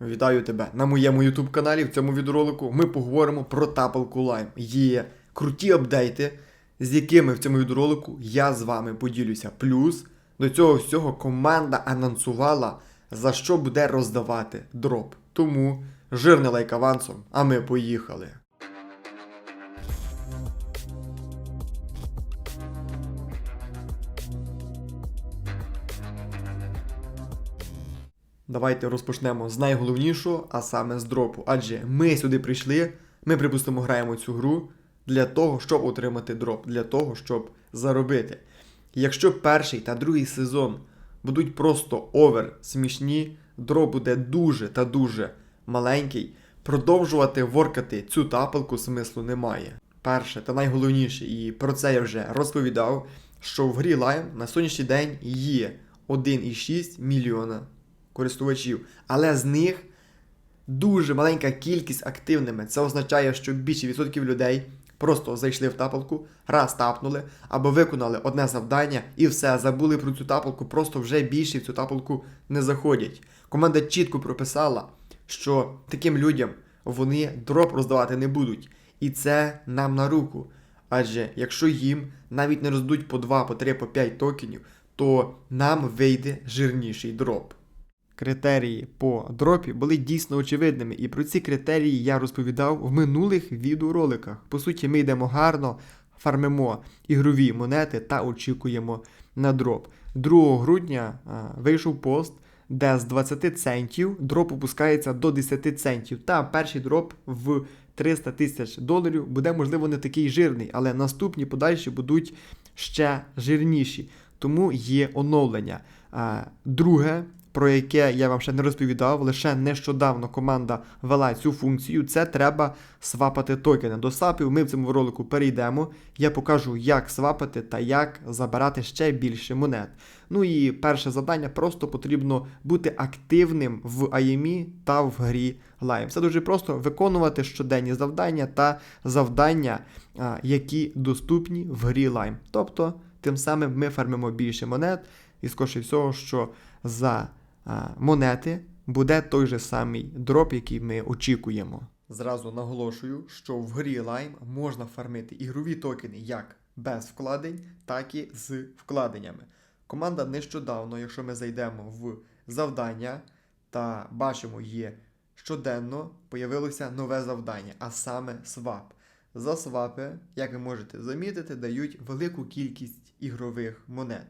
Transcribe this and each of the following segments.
Вітаю тебе на моєму YouTube каналі. В цьому відеоролику ми поговоримо про тапалку Lime. Є круті апдейти, з якими в цьому відеоролику я з вами поділюся. Плюс до цього всього команда анонсувала, за що буде роздавати дроп. Тому жирний лайк авансом, а ми поїхали. Давайте розпочнемо з найголовнішого, а саме з дропу. Адже ми сюди прийшли, ми, припустимо, граємо цю гру для того, щоб отримати дроп, для того, щоб заробити. Якщо перший та другий сезон будуть просто овер смішні, дроп буде дуже та дуже маленький, продовжувати воркати цю тапалку смислу немає. Перше та найголовніше, і про це я вже розповідав, що в грі Lime на сьогоднішній день є 1,6 мільйона користувачів, але з них дуже маленька кількість активними. Це означає, що більше відсотків людей просто зайшли в тапалку, раз тапнули або виконали одне завдання і все, забули про цю тапалку, просто вже більше в цю тапалку не заходять. Команда чітко прописала, що таким людям вони дроп роздавати не будуть. І це нам на руку. Адже якщо їм навіть не роздадуть по 2, по 3, по 5 токенів, то нам вийде жирніший дроп. Критерії по дропі були дійсно очевидними, і про ці критерії я розповідав в минулих відеороликах. По суті, ми йдемо гарно, фармимо ігрові монети та очікуємо на дроп. 2 грудня а, вийшов пост, де з 20 центів дроп опускається до 10 центів. Та перший дроп в 300 тисяч доларів буде, можливо, не такий жирний, але наступні подальші будуть ще жирніші. Тому є оновлення. А, Друге, про яке я вам ще не розповідав, лише нещодавно команда вела цю функцію. Це треба свапати токени. До сапів ми в цьому ролику перейдемо. Я покажу, як свапати та як забирати ще більше монет. Ну і перше завдання просто потрібно бути активним в IME та в грі Lime. Це дуже просто виконувати щоденні завдання та завдання, які доступні в грі Lime. Тобто, тим самим ми фармимо більше монет, і скоріше всього, що за монети буде той же самий дроп, який ми очікуємо. Зразу наголошую, що в грі Lime можна фармити ігрові токени як без вкладень, так і з вкладеннями. Команда нещодавно, якщо ми зайдемо в завдання та бачимо є щоденно, появилося нове завдання, а саме свап. За свапи, як ви можете замітити, дають велику кількість ігрових монет.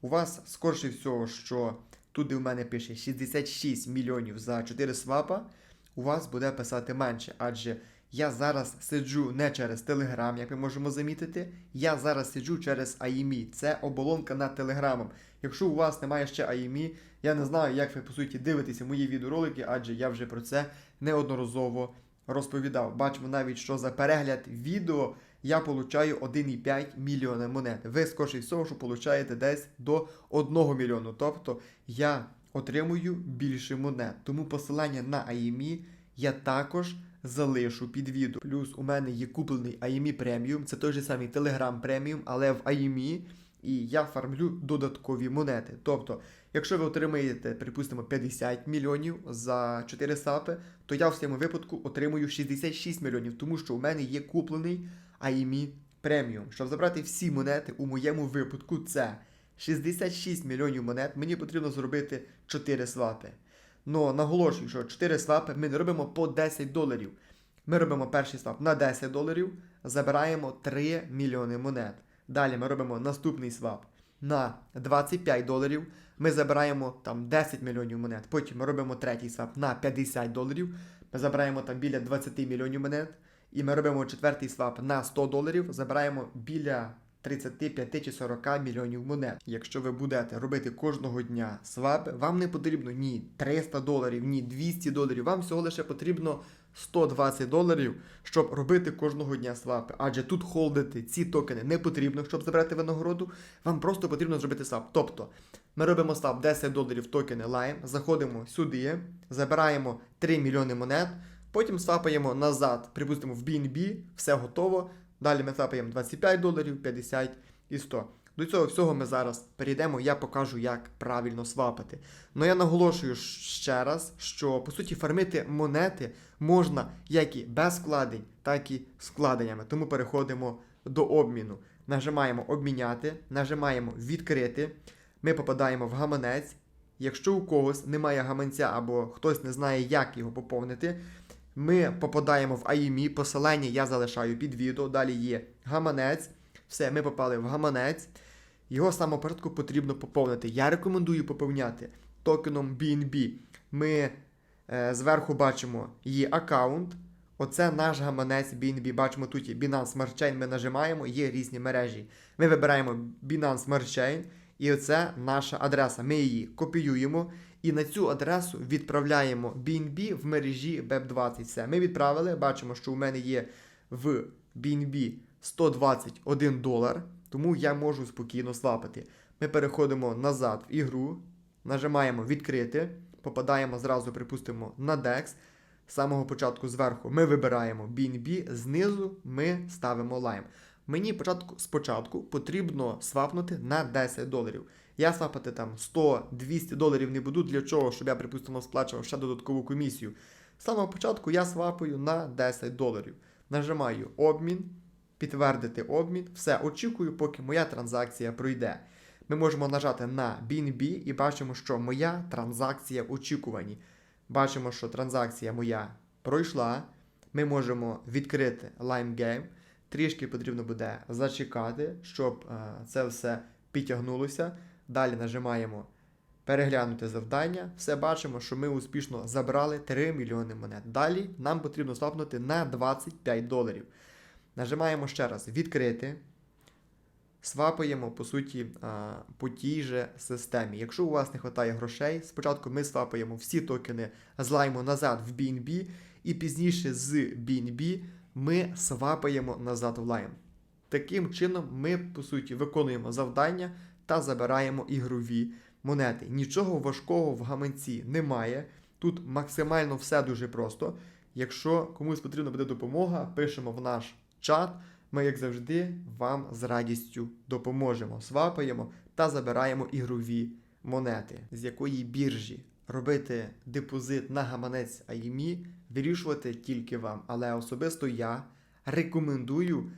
У вас, скорше всього, що тут де в мене пише 66 мільйонів за 4 свапа, у вас буде писати менше, адже я зараз сиджу не через Telegram, як ми можемо замітити. Я зараз сиджу через IME. Це оболонка над Телеграмом. Якщо у вас немає ще IME, я не знаю, як ви по суті дивитеся мої відеоролики, адже я вже про це неодноразово розповідав. Бачимо навіть, що за перегляд відео я получаю 1,5 мільйона монет. Ви скоріше всього, що получаєте десь до 1 мільйону. Тобто я отримую більше монет. Тому посилання на IME я також залишу під відео. Плюс у мене є куплений IME Premium, це той же самий Telegram Premium, але в IME, і я фармлю додаткові монети. Тобто, якщо ви отримаєте, припустимо, 50 мільйонів за 4 сапи, то я в цьому випадку отримую 66 мільйонів, тому що у мене є куплений IME Premium. Щоб забрати всі монети, у моєму випадку це 66 мільйонів монет. Мені потрібно зробити 4 свапи. Ну, наголошую, що 4 свапи ми не робимо по 10 доларів. Ми робимо перший свап на 10 доларів, забираємо 3 мільйони монет. Далі ми робимо наступний свап на 25 доларів. Ми забираємо там 10 мільйонів монет. Потім ми робимо третій свап на 50 доларів. Ми забираємо там біля 20 мільйонів монет. І ми робимо четвертий свап на 100 доларів, забираємо біля 35 чи 40 мільйонів монет. Якщо ви будете робити кожного дня свапи, вам не потрібно ні 300 доларів, ні 200 доларів. Вам всього лише потрібно 120 доларів, щоб робити кожного дня свапи. Адже тут холдити ці токени не потрібно, щоб забрати винагороду. Вам просто потрібно зробити свап. Тобто ми робимо свап 10 доларів токени Lime, заходимо сюди, забираємо 3 мільйони монет. Потім свапаємо назад, припустимо, в BNB, все готово. Далі ми свапаємо 25 доларів, 50 і 100. До цього всього ми зараз перейдемо, я покажу, як правильно свапати. Ну я наголошую ще раз, що по суті фармити монети можна як і без вкладень, так і з вкладеннями. Тому переходимо до обміну. Нажимаємо обміняти, нажимаємо відкрити. Ми попадаємо в гаманець. Якщо у когось немає гаманця або хтось не знає, як його поповнити, ми попадаємо в IME, посилання я залишаю під відео. Далі є гаманець. Все, ми попали в гаманець. Його початку потрібно поповнити. Я рекомендую поповняти токеном BNB. Ми е, зверху бачимо є аккаунт. Оце наш гаманець BNB. Бачимо тут є Binance Smart Chain, Ми нажимаємо, є різні мережі. Ми вибираємо Binance Smart Chain, і оце наша адреса. Ми її копіюємо і на цю адресу відправляємо BNB в мережі BEP20. Все. Ми відправили, бачимо, що у мене є в BNB 121 долар, тому я можу спокійно свапати. Ми переходимо назад в ігру, нажимаємо відкрити, попадаємо зразу, припустимо, на DEX. З самого початку зверху ми вибираємо BNB, знизу ми ставимо Lime. Мені початку, спочатку потрібно свапнути на 10 доларів. Я свапати там 100-200 доларів не буду для чого, щоб я, припустимо, сплачував ще додаткову комісію. З самого початку я свапаю на 10 доларів. Нажимаю обмін, підтвердити обмін. Все, очікую, поки моя транзакція пройде. Ми можемо нажати на BNB і бачимо, що моя транзакція в очікуванні. Бачимо, що транзакція моя пройшла. Ми можемо відкрити Lime Game. Трішки потрібно буде зачекати, щоб е, це все підтягнулося. Далі нажимаємо переглянути завдання. Все бачимо, що ми успішно забрали 3 мільйони монет. Далі нам потрібно свапнути на 25 доларів. Нажимаємо ще раз відкрити. Свапаємо, по суті, по тій же системі. Якщо у вас не вистачає грошей, спочатку ми свапаємо всі токени з лайму назад в BNB, і пізніше з BNB ми свапаємо назад в лайм. Таким чином, ми, по суті, виконуємо завдання та забираємо ігрові монети. Нічого важкого в гаманці немає. Тут максимально все дуже просто. Якщо комусь потрібна буде допомога, пишемо в наш чат. Ми, як завжди, вам з радістю допоможемо, свапаємо та забираємо ігрові монети, з якої біржі робити депозит на гаманець AIME, вирішувати тільки вам. Але особисто я рекомендую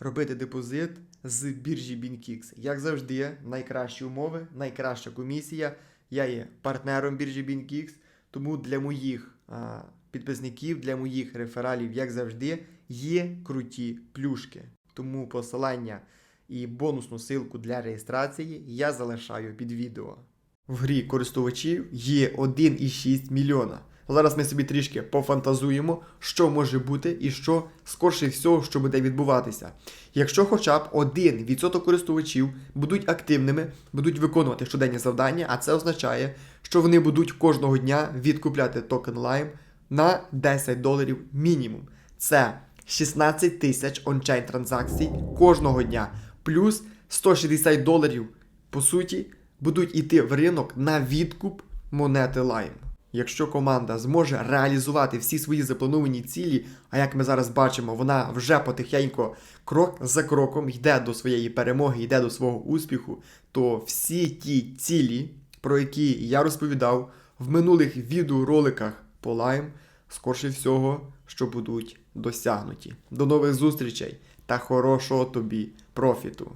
робити депозит з біржі BinKix. Як завжди, найкращі умови, найкраща комісія. Я є партнером біржі BinKix, тому для моїх а, підписників, для моїх рефералів, як завжди, є круті плюшки. Тому посилання і бонусну ссылку для реєстрації я залишаю під відео. В грі користувачів є 1,6 мільйона. Зараз ми собі трішки пофантазуємо, що може бути і що скорше всього, що буде відбуватися. Якщо хоча б 1% користувачів будуть активними, будуть виконувати щоденні завдання, а це означає, що вони будуть кожного дня відкупляти токен Lime на 10 доларів мінімум. Це 16 тисяч ончайн транзакцій кожного дня, плюс 160 доларів, по суті, будуть йти в ринок на відкуп монети Lime. Якщо команда зможе реалізувати всі свої заплановані цілі, а як ми зараз бачимо, вона вже потихеньку, крок за кроком йде до своєї перемоги, йде до свого успіху, то всі ті цілі, про які я розповідав в минулих відеороликах по Lime, скорше всього, що будуть досягнуті. До нових зустрічей та хорошого тобі профіту!